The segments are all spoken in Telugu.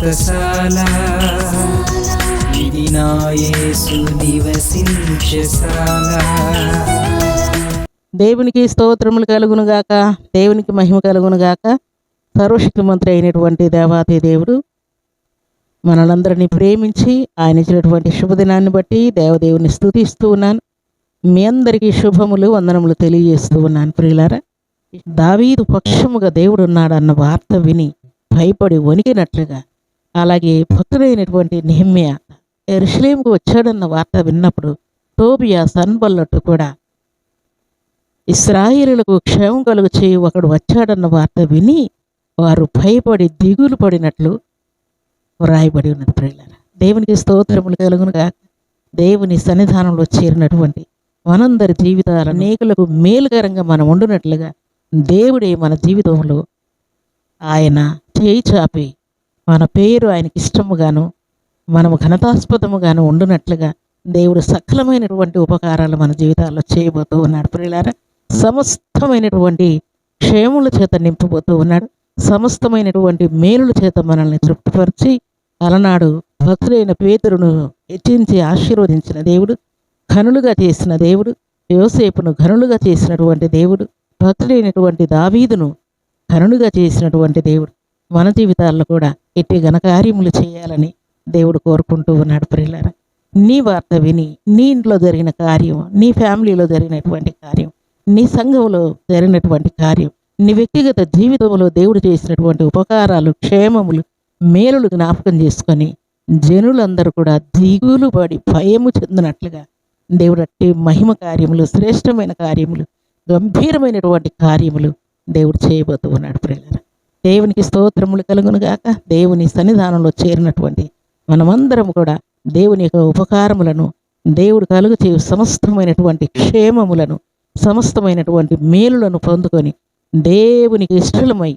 వ్రతశాల ఇది నా యేసు నివసించశాల దేవునికి స్తోత్రములు కలుగును గాక. దేవునికి మహిమ కలుగును గాక. సర్వశక్తిమంత్రి అయినటువంటి దేవాతి దేవుడు మనలందరినీ ప్రేమించి ఆయన ఇచ్చినటువంటి శుభదినాన్ని బట్టి దేవదేవుని స్థుతిస్తూ ఉన్నాను. మీ అందరికీ శుభములు వందనములు తెలియజేస్తూ ఉన్నాను ప్రియులారా. దావీదు పక్షముగా దేవుడు ఉన్నాడన్న వార్త విని భయపడి వణికినట్లుగా అలాగే భక్తుడైనటువంటి నిహమ్య ఎరుషలేంకు వచ్చాడన్న వార్త విన్నప్పుడు టోబియా సన్బల్లట్టు కూడా ఇస్రాయిలకు క్షేమం కలుగు చేయి ఒకడు వచ్చాడన్న వార్త విని వారు భయపడి దిగులు పడినట్లు వ్రాయబడి ఉన్నది ప్రజల దేవునికి స్తోత్రములు కలుగునుగా దేవుని సన్నిధానంలో చేరినటువంటి మనందరి జీవితాలు అనేకులకు మేలుకరంగా మనం ఉండునట్లుగా దేవుడే మన జీవితంలో ఆయన చేయి చాపి మన పేరు ఆయనకి ఇష్టముగాను మనము ఘనతాస్పదముగాను ఉండునట్లుగా దేవుడు సకలమైనటువంటి ఉపకారాలు మన జీవితాల్లో చేయబోతూ ఉన్నాడు. ప్రియులారా సమస్తమైనటువంటి క్షేముల చేత నింపబోతూ ఉన్నాడు. సమస్తమైనటువంటి మేలుల చేత మనల్ని తృప్తిపరిచి అలనాడు భక్తుడైన పేతురును హెచ్చించి ఆశీర్వదించిన దేవుడు ఘనులుగా చేసిన దేవుడు యోసేపును ఘనులుగా చేసినటువంటి దేవుడు భక్తుడైనటువంటి దావీదును ఘనులుగా చేసినటువంటి దేవుడు మన జీవితాల్లో కూడా ఎట్టి ఘనకార్యములు చేయాలని దేవుడు కోరుకుంటూ ఉన్నాడు ప్రియులారా. నీ వార్త విని నీ ఇంట్లో జరిగిన కార్యం నీ ఫ్యామిలీలో జరిగినటువంటి కార్యం నీ సంఘంలో జరిగినటువంటి కార్యం నీ వ్యక్తిగత జీవితంలో దేవుడు చేసినటువంటి ఉపకారాలు క్షేమములు మేలులు జ్ఞాపకం చేసుకొని జనులందరూ కూడా దిగులు పడి భయము చెందినట్లుగా దేవుడు అట్టి మహిమ కార్యములు శ్రేష్టమైన కార్యములు గంభీరమైనటువంటి కార్యములు దేవుడు చేయబోతూ ఉన్నాడు ప్రియులారా. దేవునికి స్తోత్రములు కలుగును గాక. దేవుని సన్నిధానంలో చేరినటువంటి మనమందరం కూడా దేవుని యొక్క ఉపకారములను దేవుడు కలుగు చేయు సమస్తమైనటువంటి క్షేమములను సమస్తమైనటువంటి మేలులను పొందుకొని దేవునికి ఇష్టలమై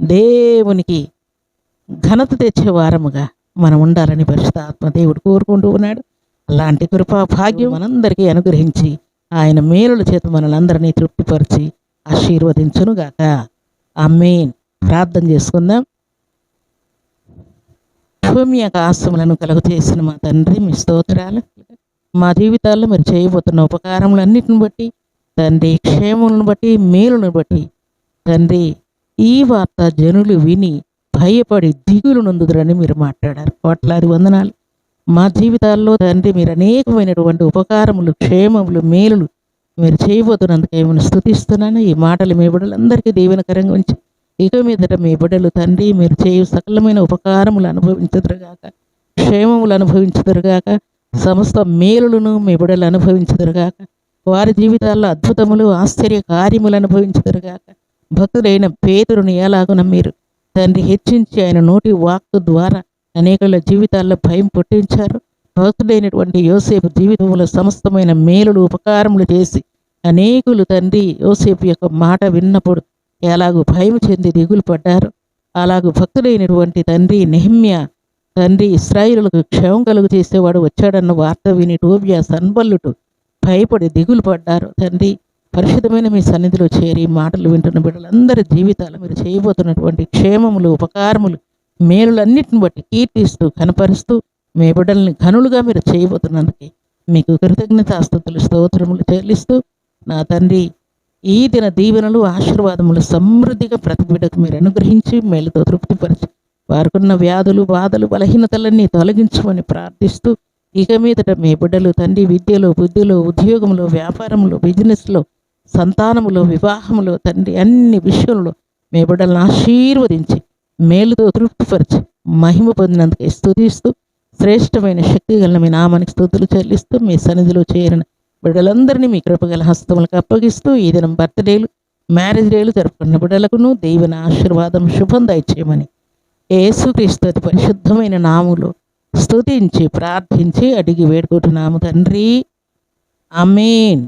దేవునికి ఘనత తెచ్చే వారముగా మనం ఉండాలని పరిశుద్ధాత్మ దేవుడు కోరుకుంటూ ఉన్నాడు. అలాంటి కృపా భాగ్యం మనందరికీ అనుగ్రహించి ఆయన మేలుల చేత మనలందరినీ తృప్తిపరిచి ఆశీర్వదించునుగాక. మెయిన్ ప్రార్థన చేసుకుందాం. భూమి యొక్క ఆశములను కలుగు చేసిన మా తండ్రి మీ స్తోత్రాలు. మా జీవితాల్లో మీరు చేయబోతున్న ఉపకారములన్నిటిని బట్టి తండ్రి క్షేమములను బట్టి మేలును బట్టి తండ్రి ఈ వార్త జనులు విని భయపడి దిగులు నొందుదరని మీరు మాట్లాడారు. కోట్లాది వందనాలు. మా జీవితాల్లో తండ్రి మీరు అనేకమైనటువంటి ఉపకారములు క్షేమములు మేలులు మీరు చేయబోతున్నందుకు ఏమైనా స్థుతిస్తున్నాను ఈ మాటలు మీ బిడ్డలందరికీ దీవెనకరంగా ఉంచి ఇక మీదట మీ బిడ్డలు తండ్రి మీరు చేయు సకలమైన ఉపకారములు అనుభవించదురుగాక. క్షేమములు అనుభవించదురుగాక. సమస్త మేలులను మీ బిడ్డలు అనుభవించదురుగాక. వారి జీవితాల్లో అద్భుతములు ఆశ్చర్య కార్యములు అనుభవించదురుగాక. భక్తులైన పేదరుని ఎలాగున మీరు తండ్రి హెచ్చించి ఆయన నోటి వాక్కు ద్వారా అనేకుల జీవితాల్లో భయం పుట్టించారు. భక్తుడైనటువంటి యోసేపు జీవితంలో సమస్తమైన మేలులు ఉపకారములు చేసి అనేకులు తండ్రి యోసేపు యొక్క మాట విన్నప్పుడు ఎలాగూ భయం చెంది దిగులు పడ్డారు. అలాగూ భక్తుడైనటువంటి తండ్రి నెహమ్య తండ్రి ఇస్రాయిలకు క్షేమం కలుగు చేసేవాడు వచ్చాడన్న వార్త విని టోబియా సన్బల్లుటు భయపడి దిగులు పడ్డారు. తండ్రి పరిశుద్ధమైన మీ సన్నిధిలో చేరి మాటలు వింటున్న బిడ్డలందరి జీవితాలు మీరు చేయబోతున్నటువంటి క్షేమములు ఉపకారములు మేలులన్నిటిని బట్టి కీర్తిస్తూ కనపరుస్తూ మీ బిడ్డల్ని ఘనులుగా మీరు చేయబోతున్నందుకే మీకు కృతజ్ఞతాస్తుతులు స్తోత్రములు చెల్లిస్తూ నా తండ్రి ఈ దిన దీవెనలు ఆశీర్వాదములు సమృద్ధిగా ప్రతి బిడ్డకు మీరు అనుగ్రహించి మేలుతో తృప్తిపరిచి. వారికున్న వ్యాధులు బాధలు బలహీనతలన్నీ తొలగించమని ప్రార్థిస్తూ ఇక మీదట మీ బిడ్డలు తండ్రి విద్యలో బుద్ధిలో ఉద్యోగంలో వ్యాపారంలో బిజినెస్లో సంతానములో వివాహములో తండ్రి అన్ని విషయంలో మీ బిడ్డలను ఆశీర్వదించి మేలుతో తృప్తిపరిచి. మహిమ పొందినందుకే స్థుతిస్తూ శ్రేష్టమైన శక్తి గల మీ నామానికి స్థుతులు చెల్లిస్తూ మీ సన్నిధిలో చేరిన బిడ్డలందరినీ మీ కృపగల హస్తములకు అప్పగిస్తూ ఈ దినం బర్త్డేలు మ్యారేజ్ డేలు జరుపుకున్న బిడ్డలకును దేవుని ఆశీర్వాదం శుభం దయచేయమని ఏసుక్రీస్తు అతి పరిశుద్ధమైన నాములు స్తుతించి ప్రార్థించి అడిగి వేడుకుంటున్నాము తండ్రి. అమీన్